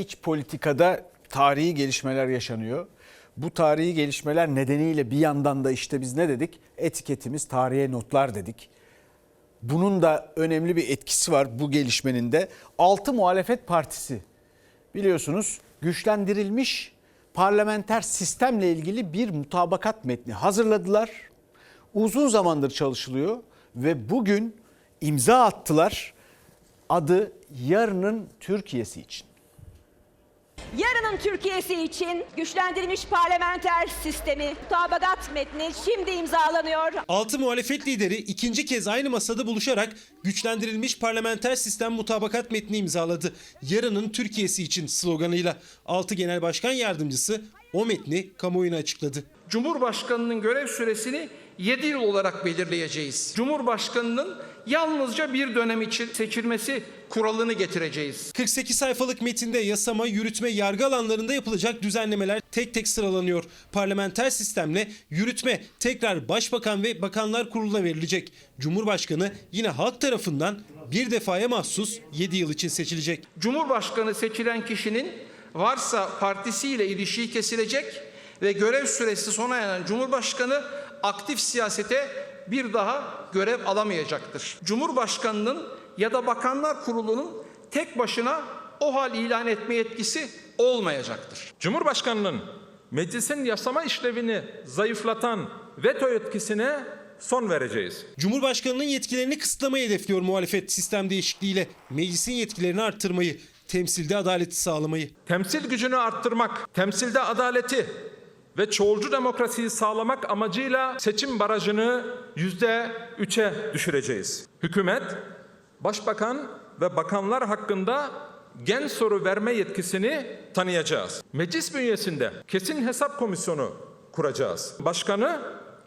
iç politikada tarihi gelişmeler yaşanıyor. Bu tarihi gelişmeler nedeniyle bir yandan da işte biz ne dedik? Etiketimiz tarihe notlar dedik. Bunun da önemli bir etkisi var bu gelişmenin de. Altı muhalefet partisi biliyorsunuz güçlendirilmiş parlamenter sistemle ilgili bir mutabakat metni hazırladılar. Uzun zamandır çalışılıyor ve bugün imza attılar. Adı yarının Türkiye'si için. Yarının Türkiye'si için güçlendirilmiş parlamenter sistemi mutabakat metni şimdi imzalanıyor. Altı muhalefet lideri ikinci kez aynı masada buluşarak güçlendirilmiş parlamenter sistem mutabakat metni imzaladı. Yarının Türkiye'si için sloganıyla. Altı Genel Başkan Yardımcısı o metni kamuoyuna açıkladı. Cumhurbaşkanının görev süresini 7 yıl olarak belirleyeceğiz. Cumhurbaşkanının yalnızca bir dönem için seçilmesi kuralını getireceğiz. 48 sayfalık metinde yasama, yürütme, yargı alanlarında yapılacak düzenlemeler tek tek sıralanıyor. Parlamenter sistemle yürütme tekrar Başbakan ve Bakanlar Kurulu'na verilecek. Cumhurbaşkanı yine halk tarafından bir defaya mahsus 7 yıl için seçilecek. Cumhurbaşkanı seçilen kişinin varsa partisiyle ilişiği kesilecek ve görev süresi sona eren Cumhurbaşkanı aktif siyasete bir daha görev alamayacaktır. Cumhurbaşkanının ya da Bakanlar Kurulu'nun tek başına o hal ilan etme yetkisi olmayacaktır. Cumhurbaşkanının meclisin yasama işlevini zayıflatan veto yetkisine son vereceğiz. Cumhurbaşkanının yetkilerini kısıtlamayı hedefliyor muhalefet sistem değişikliğiyle. Meclisin yetkilerini arttırmayı, temsilde adaleti sağlamayı. Temsil gücünü arttırmak, temsilde adaleti ve çoğulcu demokrasiyi sağlamak amacıyla seçim barajını yüzde üçe düşüreceğiz. Hükümet, başbakan ve bakanlar hakkında gen soru verme yetkisini tanıyacağız. Meclis bünyesinde kesin hesap komisyonu kuracağız. Başkanı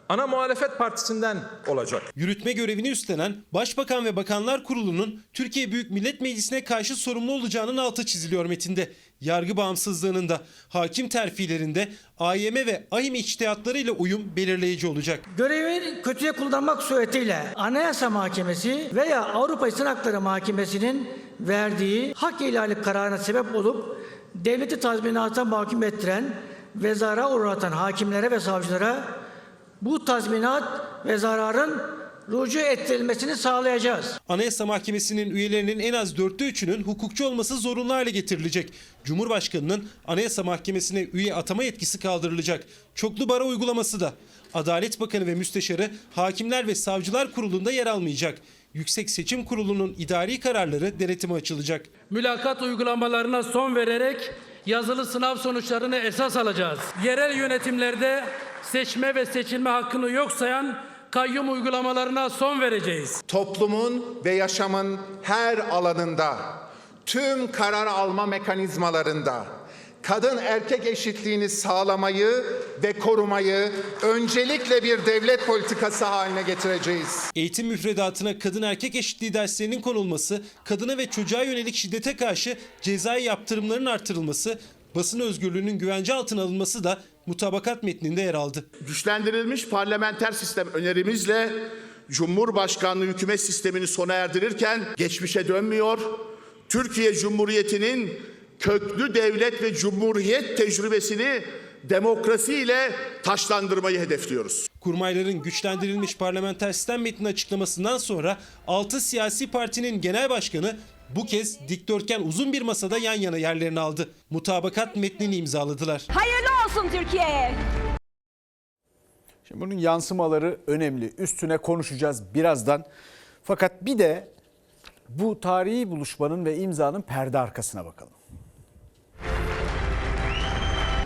ana muhalefet partisinden olacak. Yürütme görevini üstlenen Başbakan ve Bakanlar Kurulu'nun Türkiye Büyük Millet Meclisi'ne karşı sorumlu olacağının altı çiziliyor metinde. Yargı bağımsızlığının da hakim terfilerinde AYM ve AHİM içtihatlarıyla uyum belirleyici olacak. Görevini kötüye kullanmak suretiyle Anayasa Mahkemesi veya Avrupa İnsan Hakları Mahkemesi'nin verdiği hak ihlali kararına sebep olup devleti tazminata mahkum ettiren ve zarara uğratan hakimlere ve savcılara bu tazminat ve zararın rucu ettirilmesini sağlayacağız. Anayasa Mahkemesi'nin üyelerinin en az dörtte üçünün hukukçu olması zorunlu hale getirilecek. Cumhurbaşkanının Anayasa Mahkemesi'ne üye atama yetkisi kaldırılacak. Çoklu bara uygulaması da. Adalet Bakanı ve Müsteşarı Hakimler ve Savcılar Kurulu'nda yer almayacak. Yüksek Seçim Kurulu'nun idari kararları denetime açılacak. mülakat uygulamalarına son vererek yazılı sınav sonuçlarını esas alacağız. Yerel yönetimlerde seçme ve seçilme hakkını yok sayan kayyum uygulamalarına son vereceğiz. toplumun ve yaşamın her alanında, tüm karar alma mekanizmalarında kadın erkek eşitliğini sağlamayı ve korumayı öncelikle bir devlet politikası haline getireceğiz. Eğitim müfredatına kadın erkek eşitliği derslerinin konulması, kadına ve çocuğa yönelik şiddete karşı cezai yaptırımların artırılması, basın özgürlüğünün güvence altına alınması da mutabakat metninde yer aldı. güçlendirilmiş parlamenter sistem önerimizle Cumhurbaşkanlığı hükümet sistemini sona erdirirken geçmişe dönmüyor. Türkiye Cumhuriyeti'nin köklü devlet ve cumhuriyet tecrübesini demokrasiyle taşlandırmayı hedefliyoruz. Kurmayların güçlendirilmiş parlamenter sistem metninin açıklamasından sonra 6 siyasi partinin genel başkanı bu kez dikdörtgen uzun bir masada yan yana yerlerini aldı. Mutabakat metnini imzaladılar. Hayırlı olsun Türkiye'ye. Şimdi bunun yansımaları önemli. Üstüne konuşacağız birazdan. Fakat bir de bu tarihi buluşmanın ve imzanın perde arkasına bakalım.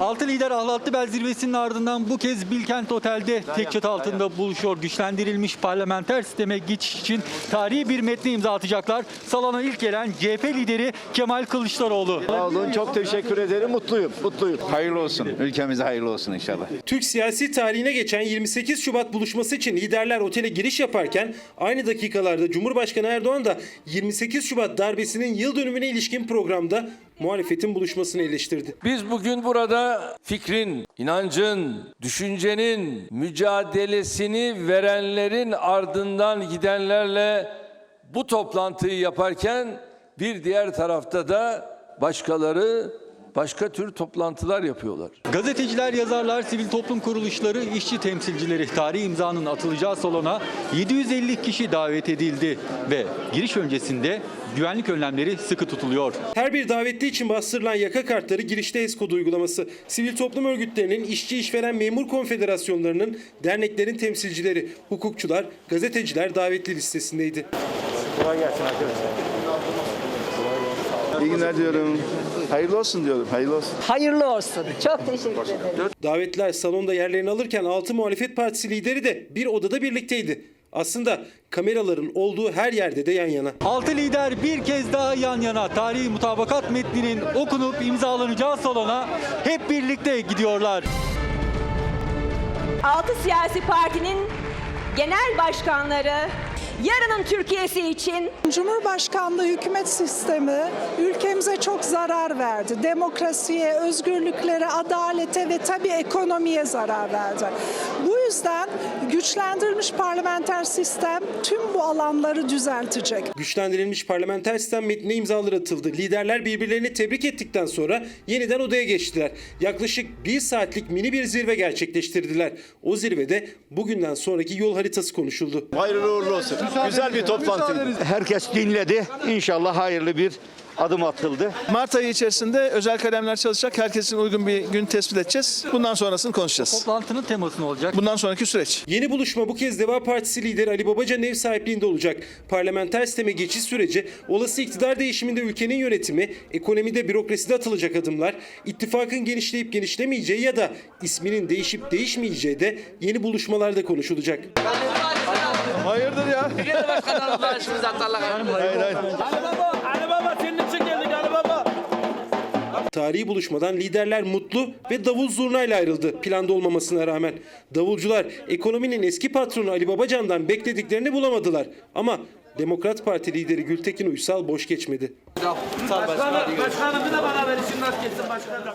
Altı lider Ahlatlı Bel zirvesinin ardından bu kez Bilkent Otel'de tek çatı altında buluşuyor. Güçlendirilmiş parlamenter sisteme geçiş için tarihi bir metni imza atacaklar. Salona ilk gelen CHP lideri Kemal Kılıçdaroğlu. Sağ olun, çok teşekkür ederim. Mutluyum, mutluyum. Hayırlı olsun. Ülkemize hayırlı olsun inşallah. Türk siyasi tarihine geçen 28 Şubat buluşması için liderler otele giriş yaparken aynı dakikalarda Cumhurbaşkanı Erdoğan da 28 Şubat darbesinin yıl dönümüne ilişkin programda muhalefetin buluşmasını eleştirdi. Biz bugün burada fikrin, inancın, düşüncenin mücadelesini verenlerin ardından gidenlerle bu toplantıyı yaparken bir diğer tarafta da başkaları başka tür toplantılar yapıyorlar. Gazeteciler, yazarlar, sivil toplum kuruluşları, işçi temsilcileri tarihi imzanın atılacağı salona 750 kişi davet edildi ve giriş öncesinde güvenlik önlemleri sıkı tutuluyor. Her bir davetli için bastırılan yaka kartları girişte HES uygulaması. Sivil toplum örgütlerinin, işçi işveren memur konfederasyonlarının, derneklerin temsilcileri, hukukçular, gazeteciler davetli listesindeydi. İyi günler diyorum. Hayırlı olsun diyorum. Hayırlı olsun. Hayırlı olsun. Çok teşekkür ederim. Davetliler salonda yerlerini alırken 6 muhalefet partisi lideri de bir odada birlikteydi. Aslında kameraların olduğu her yerde de yan yana. Altı lider bir kez daha yan yana tarihi mutabakat metninin okunup imzalanacağı salona hep birlikte gidiyorlar. Altı siyasi partinin genel başkanları yarının Türkiye'si için Cumhurbaşkanlığı hükümet sistemi ülkemize çok zarar verdi. Demokrasiye, özgürlüklere, adalete ve tabii ekonomiye zarar verdi. Bu yüzden güçlendirilmiş parlamenter sistem tüm bu alanları düzeltecek. Güçlendirilmiş parlamenter sistem metnine imzalar atıldı. Liderler birbirlerini tebrik ettikten sonra yeniden odaya geçtiler. Yaklaşık bir saatlik mini bir zirve gerçekleştirdiler. O zirvede bugünden sonraki yol haritası konuşuldu. Hayırlı uğurlu olsun. Güzel bir toplantı. Herkes dinledi. İnşallah hayırlı bir adım atıldı. Mart ayı içerisinde özel kalemler çalışacak. Herkesin uygun bir gün tespit edeceğiz. Bundan sonrasını konuşacağız. Toplantının teması ne olacak? Bundan sonraki süreç. Yeni buluşma bu kez Deva Partisi lideri Ali Babacan ev sahipliğinde olacak. Parlamenter sisteme geçiş süreci, olası iktidar değişiminde ülkenin yönetimi, ekonomide bürokraside atılacak adımlar, ittifakın genişleyip genişlemeyeceği ya da isminin değişip değişmeyeceği de yeni buluşmalarda konuşulacak. Hayırdır ya? Hayır hayır. Tarihi buluşmadan liderler mutlu ve davul zurnayla ayrıldı planda olmamasına rağmen. Davulcular ekonominin eski patronu Ali Babacan'dan beklediklerini bulamadılar. Ama Demokrat Parti lideri Gültekin Uysal boş geçmedi. Başkanım bir de bana verin. Geçsin başkanım?